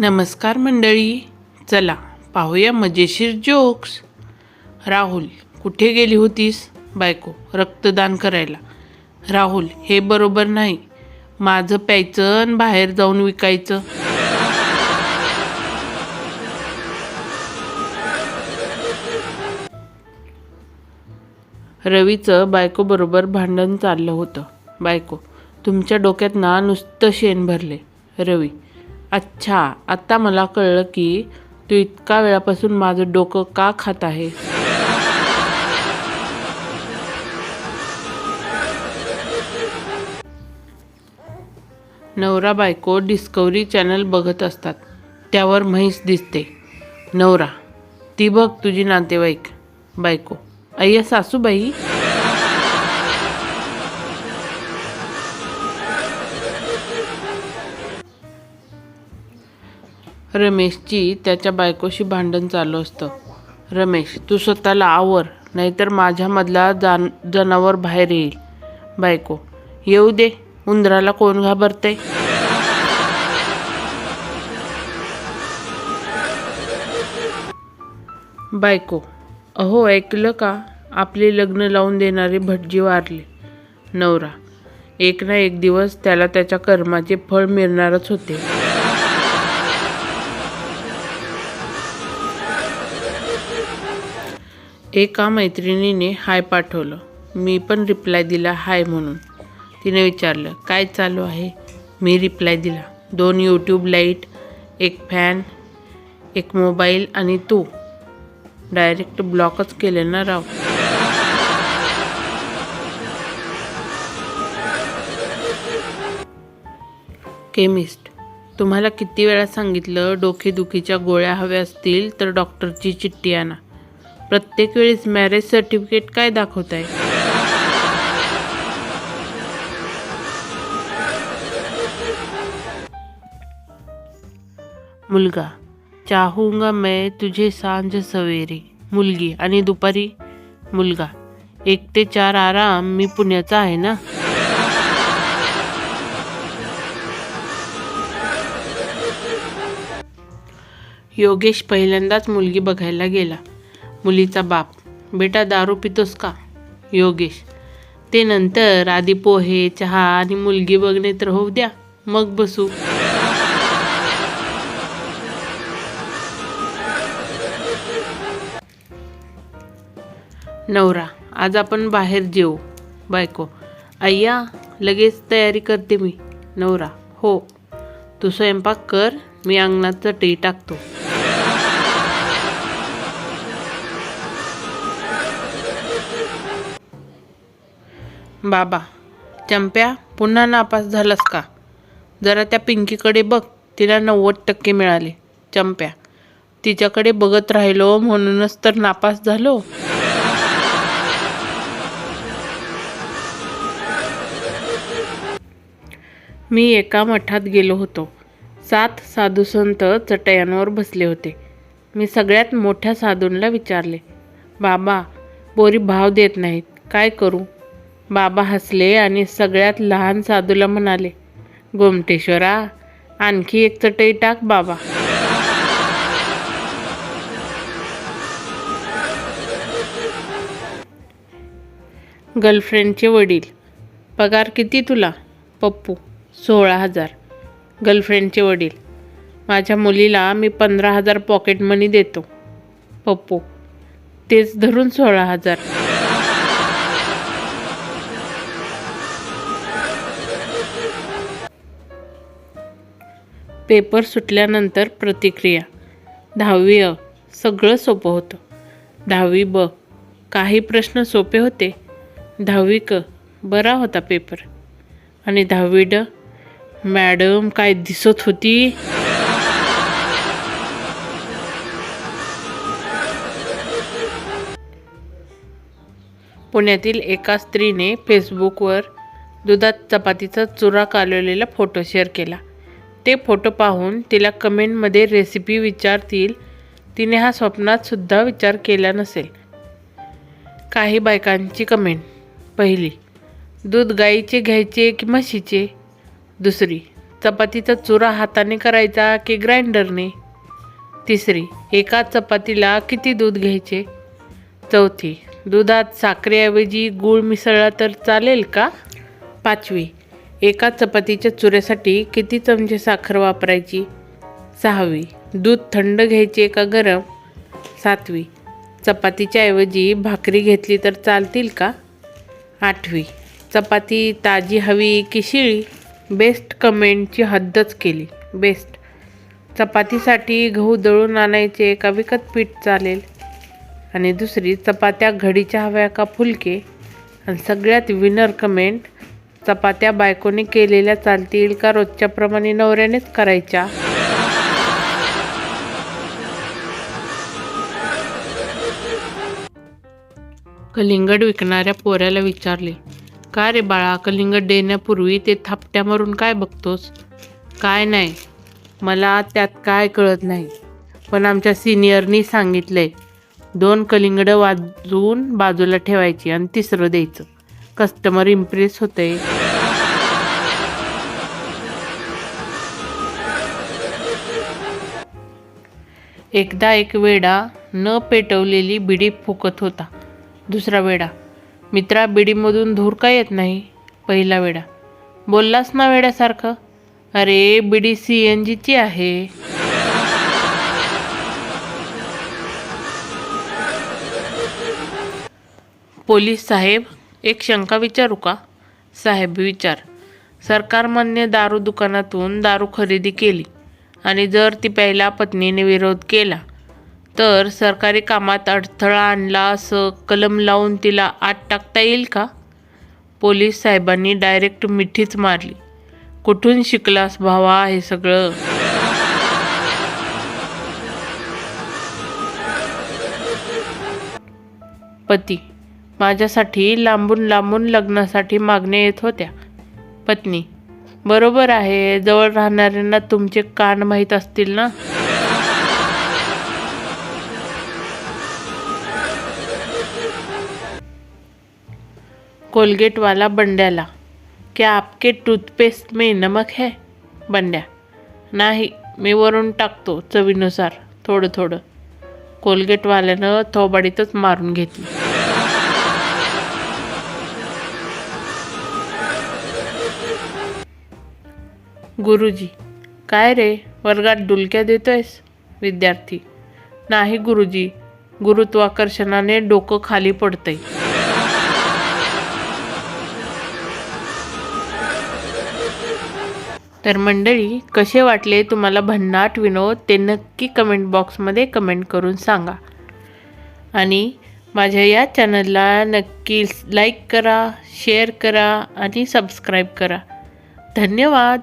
नमस्कार मंडळी चला पाहूया मजेशीर जोक्स राहुल कुठे गेली होतीस? बायको रक्तदान करायला. राहुल हे बरोबर नाही. माझं प्यायचं आणि बाहेर जाऊन विकायचं. रवीचं बायकोबरोबर भांडण चाललं होतं. बायको तुमच्या डोक्यात ना नुसतं शेण भरले. रवी अच्छा आत्ता मला कळलं की तू इतका वेळापासून माझं डोकं का खात आहे? नवरा बायको डिस्कवरी चॅनल बघत असतात. त्यावर म्हैस दिसते. नवरा ती बघ तुझी नातेवाईक बायको. अय्या सासूबाई? रमेशची त्याच्या बायकोशी भांडण चालू असतं. रमेश तू स्वतःला आवर नाहीतर माझ्यामधला जान जनावर बाहेर येईल. बायको येऊ दे उंदराला कोण घाबरते बायको अहो ऐकलं का? आपले लग्न लावून देणारे भटजी वारले. नवरा एक ना एक दिवस त्याला त्याच्या कर्माचे फळ मिळणारच होते. एका मैत्रिणीने हाय पाठवलं. मी पण रिप्लाय दिला हाय म्हणून. तिने विचारलं काय चालू आहे? मी रिप्लाय दिला दोन यूट्यूब लाइट एक फॅन एक मोबाईल आणि तू. डायरेक्ट ब्लॉकच केले ना राव. केमिस्ट तुम्हाला किती वेळा सांगितलं डोकेदुखीच्या गोळ्या हव्या असतील तर डॉक्टरची चिठ्ठी आणा. प्रत्येक वेळेस मॅरेज सर्टिफिकेट काय दाखवत आहे? मुलगा चाहूंगा मैं तुझे सांझ सवेरे. मुलगी आणि दुपारी मुलगा. एक ते चार आराम मी पुण्याचा आहे ना? योगेश पहिल्यांदाच मुलगी बघायला गेला. मुलीचा बाप. बेटा दारू पितोस का? योगेश. ते नंतर आधी पोहे चहा आणि मुलगी बघणे तर होऊ द्या. मग बसू. नवरा. आज आपण बाहेर जेऊ. बायको. अय्या लगेच तयारी करते मी. नवरा. हो. तू स्वयंपाक कर. मी अंगणात चटई टाकतो. बाबा चंप्या पुन्हा नापास झालास का? जरा त्या पिंकीकडे बघ तिला नव्वद टक्के मिळाले. चंप्या तिच्याकडे बघत राहिलो म्हणूनच तर नापास झालो. मी एका मठात गेलो होतो. सात साधू संत चटयांवर बसले होते. मी सगळ्यात मोठ्या साधूंना विचारले बाबा बोरी भाव देत नाहीत काय करू? बाबा हसले आणि सगळ्यात लहान साधूला म्हणाले गोमटेश्वरा आणखी एक चटई टाक बाबा. गर्लफ्रेंडचे वडील पगार किती तुला? पप्पू सोळा हजार. गर्लफ्रेंडचे वडील माझ्या मुलीला मी पंधरा हजार पॉकेट मनी देतो. पप्पू तेच धरून सोळा हजार. पेपर सुटल्यानंतर प्रतिक्रिया. दहावी अ. सगळं सोपं होतं. दहावी ब. काही प्रश्न सोपे होते. दहावी क. बरा होता पेपर. आणि दहावी ड. मॅडम काय दिसत होती? पुण्यातील एका स्त्रीने फेसबुकवर दुधात चपातीचा चुरा कालवलेला फोटो शेअर केला. ते फोटो पाहून तिला कमेंटमध्ये रेसिपी विचारतील. तिने हा स्वप्नातसुद्धा विचार केला नसेल. काही बायकांची कमेंट. पहिली दूध गाईचे घ्यायचे की म्हशीचे? दुसरी चपातीचा चुरा हाताने करायचा की ग्राइंडरने? तिसरी एका चपातीला किती दूध घ्यायचे? चौथी दुधात साखरेऐवजी गूळ मिसळला तर चालेल का? पाचवी एका चपातीच्या चुऱ्यासाठी किती चमचे साखर वापरायची? सहावी. दूध थंड घ्यायचे का गरम? सातवी. चपातीच्या ऐवजी भाकरी घेतली तर चालतील का? आठवी. चपाती ताजी हवी की शिळी? बेस्ट कमेंटची हद्दच केली. बेस्ट. चपातीसाठी गहू दळून आणायचे का विकत पीठ चालेल? आणि दुसरी चपात्या घडीच्या हव्या का फुलके? आणि सगळ्यात विनर कमेंट चपात्या बायकोने केलेल्या चालतील का रोजच्याप्रमाणे नवऱ्यानेच करायच्या? कलिंगड विकणाऱ्या पोऱ्याला विचारले का रे बाळा कलिंगड देण्यापूर्वी ते थापट्या मारून काय बघतोस? काय नाही मला त्यात काय कळत नाही पण आमच्या सिनियरनी सांगितलंय दोन कलिंगडं वाजवून बाजूला ठेवायची आणि तिसरं द्यायचं. कस्टमर इम्प्रेस होते. एकदा एक वेडा न पेटवलेली बिडी फुकत होता. दुसरा वेडा मित्रा बिडीमधून धूर का येत नाही? पहिला वेडा बोललास ना वेड्यासारखं? अरे बिडी सी एन जीची आहे. पोलीस साहेब एक शंका विचारू का? साहेब विचार. सरकारमान्य दारू दुकानातून दारू खरेदी केली. आणि जर ती पहिल्या पत्नीने विरोध केला तर सरकारी कामात अडथळा आणला असं कलम लावून तिला आत टाकता येईल का? पोलीस साहेबांनी डायरेक्ट मिठीच मारली. कुठून शिकलास भावा हे सगळं? पती माझ्यासाठी लांबून लांबून लग्नासाठी मागण्या येत होत्या. पत्नी बरोबर आहे. जवळ राहणाऱ्यांना तुमचे कान माहीत असतील ना? कोलगेटवाला बंड्याला क्या आपके टूथपेस्ट में नमक है? बंड्या नाही मी वरून टाकतो चवीनुसार थोडं थोडं कोलगेटवाल्यानं थोबाडीतच मारून घेतली. गुरुजी काय रे वर्गात डुलक्या देतोयस? विद्यार्थी. नाही गुरुजी गुरुत्वाकर्षणाने डोकं खाली पडतंय. तर मंडळी कसे वाटले तुम्हाला भन्नाट विनोद ते नक्की कमेंट बॉक्समध्ये कमेंट करून सांगा. आणि माझ्या या चॅनलला नक्की लाईक करा शेअर करा आणि सबस्क्राईब करा. धन्यवाद!